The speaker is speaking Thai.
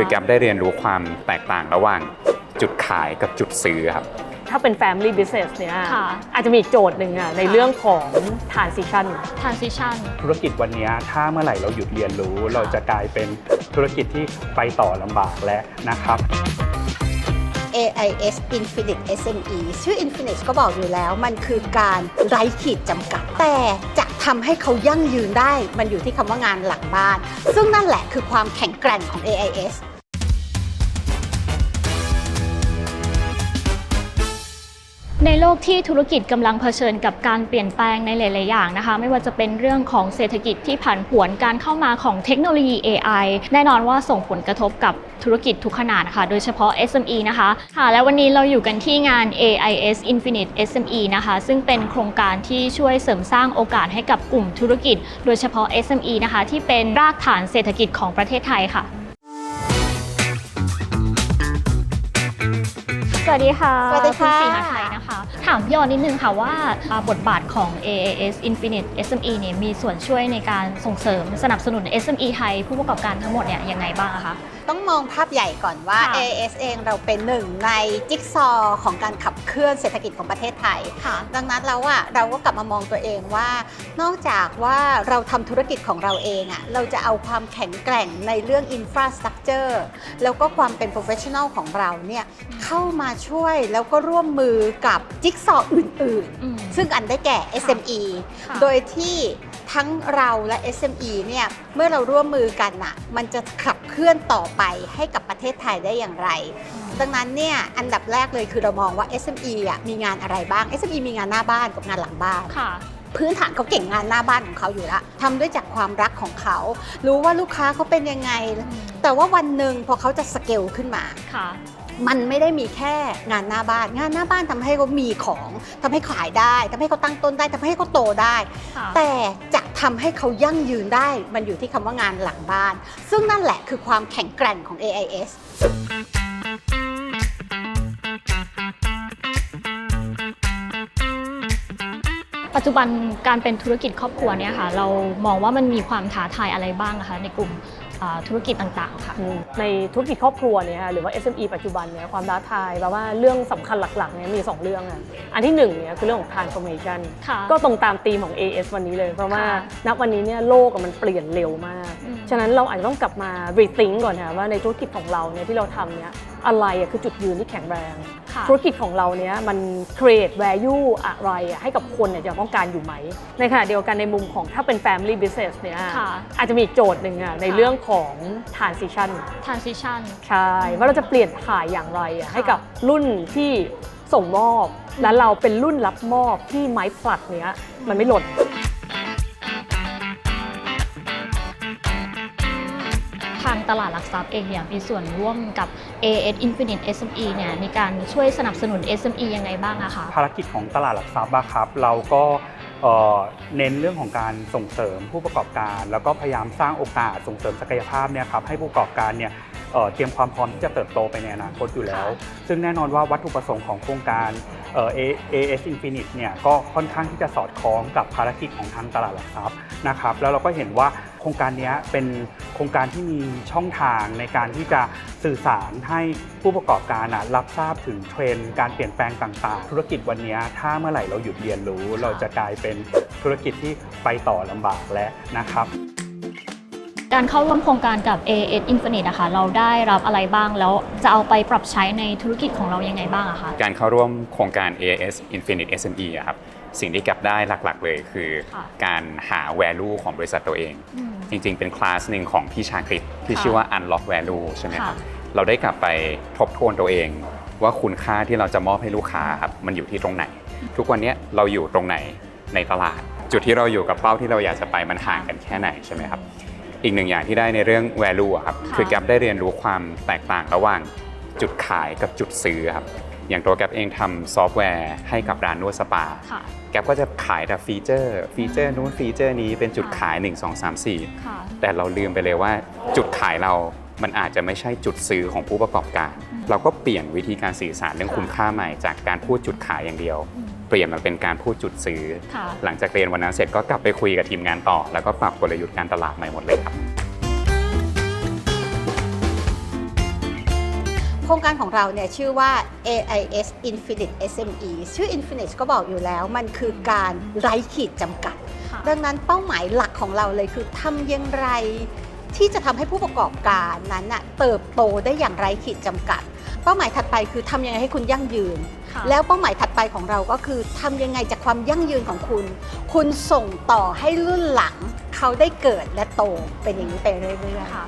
คือแกปได้เรียนรู้ความแตกต่างระหว่างจุดขายกับจุดซื้อครับ ถ้าเป็น Family Business เนี่ยค่ะอาจจะมีอีกโจทย์หนึ่งอะในเรื่องของ transition transition ธุรกิจวันนี้ถ้าเมื่อไหร่เราหยุดเรียนรู้ เราจะกลายเป็นธุรกิจที่ไปต่อลำบากและนะครับ AIS Infinite SME ชื่อ Infinite ก็บอกอยู่แล้ว มันคือการไร้ขีดจำกัด แต่จะทำให้เขายั่งยืนได้ มันอยู่ที่คำว่างานหลังบ้าน ซึ่งนั่นแหละคือความแข็งแกร่งของ AIS ในโลกที่ธุรกิจกำลังเผชิญกับการเปลี่ยนแปลงในหลาย ๆ อย่างนะคะ ไม่ว่าจะเป็นเรื่องของเศรษฐกิจที่ผันผวนการเข้ามาของเทคโนโลยี AI แน่นอนว่าส่งผลกระทบกับธุรกิจทุกขนาดนะคะ โดยเฉพาะ SME นะคะค่ะและวันนี้เราอยู่กันที่งาน AIS Infinite SME นะคะ ซึ่งเป็นโครงการที่ช่วยเสริมสร้างโอกาสให้กับกลุ่มธุรกิจ โดยเฉพาะ SME นะคะ ที่เป็นรากฐานเศรษฐกิจของประเทศไทยค่ะ สวัสดีค่ะสวัสดีค่ะ ณศรีนาไทยนะคะ ถามพี่ออนนิดนึงค่ะว่าบทบาทของ AAS Infinite SME เนี่ยมีส่วนช่วยในการส่งเสริมสนับสนุน SME ไทยผู้ประกอบการทั้งหมดเนี่ยยังไงบ้างคะ ต้องมองภาพใหญ่ก่อนว่าค่ะ AIS เองเราเป็นหนึ่งในจิ๊กซอว์ของการขับเคลื่อนเศรษฐกิจของประเทศไทยค่ะดังนั้นแล้วอะเราก็กลับมามองตัวเองว่า นอกจากว่าเราทำธุรกิจของเราเองอะเราจะเอาความแข็งแกร่งในเรื่อง infrastructure แล้วก็ความเป็น professional ของเราเนี่ยเข้ามาช่วยแล้วก็ร่วมมือกับจิ๊กซอว์อื่นอืมๆซึ่งอันได้แก่ SME ค่ะโดยที่ ทั้งเราและ SME เนี่ยเมื่อเราร่วมมือกันน่ะมันจะขับเคลื่อนต่อไปให้กับประเทศไทยได้อย่างไร ดังนั้นเนี่ยอันดับแรกเลยคือเรามองว่า SME อะมีงานอะไรบ้าง SME มีงานหน้าบ้านกับงานหลังบ้านค่ะพื้นฐานเขาเก่งงานหน้าบ้านของเขาอยู่แล้วทำด้วยจากความรักของเขา รู้ว่าลูกค้าเขาเป็นยังไง แต่ว่าวันหนึ่งพอเขาจะสเกลขึ้นมาค่ะ มันไม่ได้มีแค่งานหน้าบ้าน งานหน้าบ้านทำให้เขามีของทำให้ขายได้ทำให้เขาตั้งต้นได้ทำให้เขาโตได้ค่ะแต่จะทำให้เขายั่งยืนได้ มันอยู่ที่คำว่างานหลังบ้าน ซึ่งนั่นแหละคือความแข็งแกร่งของ AIS ปัจจุบันการเป็นธุรกิจครอบครัวเนี่ยค่ะ เรามองว่ามันมีความท้าทายอะไรบ้างนะคะในกลุ่มอ่า ธุรกิจต่างๆค่ะอืมในธุรกิจครอบครัวเนี่ยหรือว่า SME ปัจจุบันเนี่ยความท้าทายแปลว่าเรื่องสำคัญหลักๆเนี่ยมี 2 เรื่องอะอันที่1เนี่ยคือเรื่องของ transformation ค่ะก็ตรงตามธีมของ AS วันนี้เลย เพราะว่าค่ะณวันนี้เนี่ยโลกอะมันเปลี่ยนเร็วมากอืมฉะนั้นเราอาจจะต้องกลับมา rethink ก่อนนะว่าในธุรกิจของเราเนี่ยที่เราทำเนี่ยอะไรอะคือจุดยืนที่แข็งแรงค่ะธุรกิจของเราเนี้ยมัน create value อะไรอะให้กับคนเนี่ยจะต้องการอยู่ไหม ในขณะเดียวกันในมุมของถ้าเป็น family business เนี่ยค่ะอาจจะมีอีกโจทย์หนึ่งอะในเรื่องของ transition transition ใช่ ว่าเราจะเปลี่ยนถ่ายอย่างไรอะให้กับรุ่นที่ส่งมอบ และเราเป็นรุ่นรับมอบที่ไม้ผลัดเนี้ยมันไม่หล่น ทางตลาดหลักทรัพย์เองเนี่ยมีส่วนร่วมกับ AS Infinite SME เนี่ยในการช่วยสนับสนุน SME ยังไงบ้างอะคะ ภารกิจของตลาดหลักทรัพย์อะครับ เราก็เอ่อเน้นเรื่องของการส่งเสริมผู้ประกอบการ แล้วก็พยายามสร้างโอกาสส่งเสริมศักยภาพเนี่ยครับให้ผู้ประกอบการเนี่ย เอ่อเตรียมความพร้อมที่จะเติบโตไปในอนาคตอยู่แล้ว ซึ่งแน่นอนว่าวัตถุประสงค์ของโครงการเอ่อ A- AS Infinite เนี่ยก็ค่อนข้างที่จะสอดคล้องกับภารกิจของทางตลาดหลักทรัพย์นะครับแล้วเราก็เห็นว่าโครงการเนี้ยเป็นโครงการที่มีช่องทางในการที่จะสื่อสารให้ผู้ประกอบการอะรับทราบถึงเทรนด์การเปลี่ยนแปลงต่างๆ ธุรกิจวันเนี้ยถ้าเมื่อไหร่เราหยุดเรียนรู้ เราจะกลายเป็นธุรกิจที่ไปต่อลำบากและนะครับ การเข้าร่วมโครงการกับ AS Infinite นะคะเราได้รับอะไรบ้างแล้วจะเอาไปปรับใช้ในธุรกิจของเรายังไงบ้างอะคะ การเข้าร่วมโครงการ AIS Infinite SME อะครับสิ่งที่กลับได้หลักๆ เลยคือค่ะการหา value ของบริษัทตัวเอง อืม จริงๆ เป็นคลาสหนึ่งของพี่ชาคริตที่ค่ะชื่อว่า Unlock Value ใช่ไหมครับ ค่ะเราได้กลับไปทบทวนตัวเอง ว่าคุณค่าที่เราจะมอบให้ลูกค้าครับมันอยู่ที่ตรงไหน ทุกวันเนี้ยเราอยู่ตรงไหนในตลาด จุดที่เราอยู่กับเป้าที่เราอยากจะไปมันห่างกันแค่ไหนใช่ไหมครับ อีกหนึ่งอย่างที่ได้ในเรื่อง value อะครับค่ะ คือแกปได้เรียนรู้ความแตกต่างระหว่างจุดขายกับจุดซื้อครับอย่างตัวแกปเองทำซอฟต์แวร์ให้กับร้านนวดสปา ค่ะ แกปก็จะขายแต่ฟีเจอร์ ฟีเจอร์นู้นฟีเจอร์นี้เป็นจุดขาย 1 2 3 4ค่ะแต่เราลืมไปเลยว่าจุดขายเรา มันอาจจะไม่ใช่จุดซื้อของผู้ประกอบการเราก็เปลี่ยนวิธีการสื่อสารเรื่องคุณค่าใหม่จากการพูดจุดขายอย่างเดียว อืม เปลี่ยนมาเป็นการพูดจุดซื้อ ค่ะ หลังจากเรียนวันนั้นเสร็จก็กลับไปคุยกับทีมงานต่อ แล้วก็ปรับกลยุทธ์การตลาดใหม่หมดเลยครับครงการของเราเนี่ยชื่อว่า AIS Infinite SME ชื่อ Infinite ก็บอกอยู่แล้วมันคือการไร้ขีดจำกัดดังนั้นเป้าหมายหลักของเราเลยคือทำอยังไร ที่จะทำให้ผู้ประกอบการนั้นน่ะเติบโตได้อย่างไร้ขีดจำกัดเป้าหมายถัดไปคือทำยังไงให้คุณยั่งยืน ค่ะแล้วเป้าหมายถัดไปของเราก็คือทำยังไงจากความยั่งยืนของคุณ คุณส่งต่อให้รุ่นหลังเขาได้เกิดและโตเป็นอย่างนี้ไปเรื่อยๆ ค่ะ